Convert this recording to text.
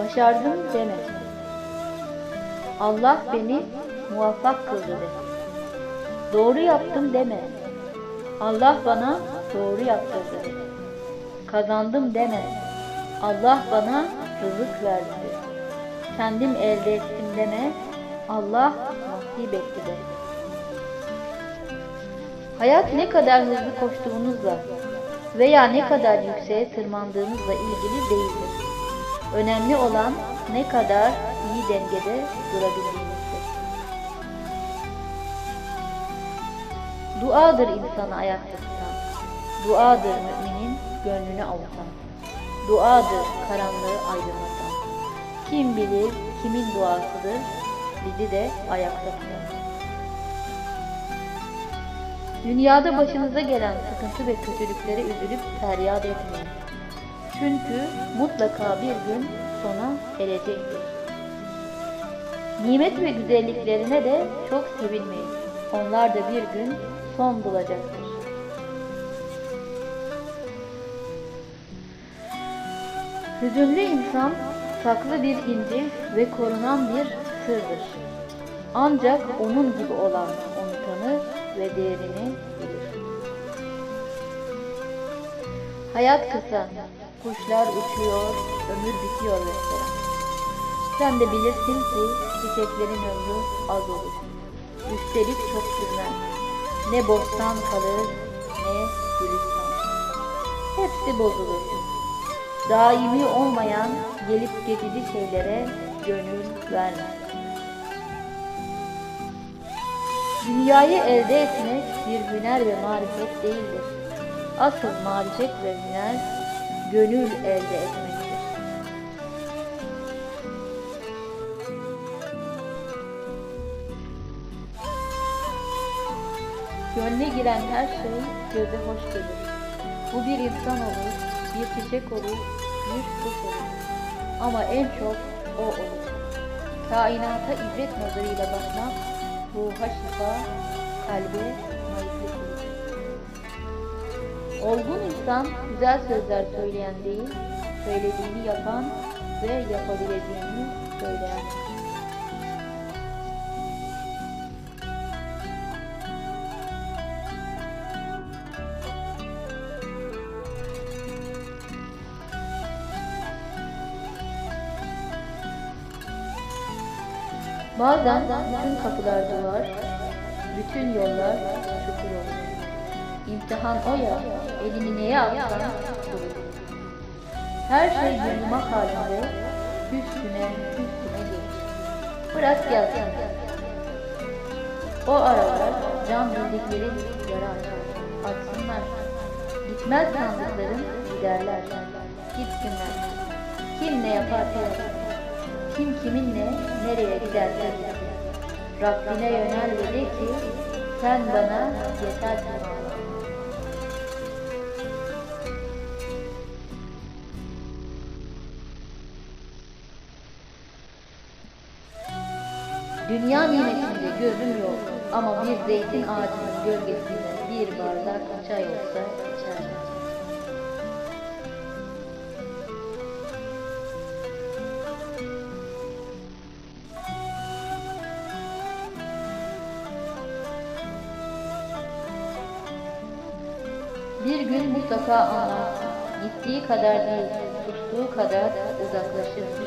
Başardım deme. Allah beni muvaffak kıldı de. Doğru yaptım deme. Allah bana doğru yaptırdı. Kazandım deme. Allah bana rızık verdi. Kendim elde ettim deme. Allah nasip etti de. Hayat ne kadar hızlı koştuğunuzla veya ne kadar yükseğe tırmandığınızla ilgili değildir. Önemli olan ne kadar iyi dengede durabildiğinizdir. Duadır insanı ayakta tutan. Duadır müminin gönlünü avutan. Duadır karanlığı aydınlatan. Kim bilir kimin duasıdır bizi de ayakta tutan. Dünyada başınıza gelen sıkıntı ve kötülüklere üzülüp feryat etmeyin. Çünkü mutlaka bir gün sona erecektir. Nimet ve güzelliklerine de çok sevinmeyin. Onlar da bir gün son bulacaktır. Hüzünlü insan saklı bir inci ve korunan bir sırdır. Ancak onun gibi olan onu tanır ve değerini bilir. Hayat kısa, kuşlar uçuyor, ömür bitiyor mesela. Sen de bilirsin ki çiçeklerin ömrü az olur. Üstelik çok sürmez. Ne bostan kalır, ne gülistan. Hepsi bozulur. Daimi olmayan gelip geçici şeylere gönül verme. Dünyayı elde etmek bir hüner ve marifet değildir. Asıl marifet ve hüner gönül elde etmektir. Gönle giren her şey göze hoş gelir. Bu bir insan olur, bir çiçek olur, bir kuş olur. Ama en çok o olur. Kainata ibret nazarıyla bakmak, ruha şifa, kalbe. Olgun insan güzel sözler söyleyen değil, söylediğini yapan ve yapabileceğini söyleyen. Bazen bütün kapılar duvar, bütün yollar çukur olur. İmtihan o ya, elini neye atsan. Her şey yürümek halinde üstüne üstüne gelir. Bırak gelsin. O aralar can bildikleri yara açar. Açsınlar. Gitmez sandıkların giderler. Gitsinler. Kim ne yaparsa yapsın. Kim kiminle nereye giderse gitsin. Rabbine yönel ve de ki sen bana yetersin Dünya nimetinde gözüm yok ama bir zeytin ağacının gölgesinde bir bardak çay olsa içerdim. Bir gün mutlaka anlarsın. Gittiği kadar değil, tuttuğu kadar uzaklaşır.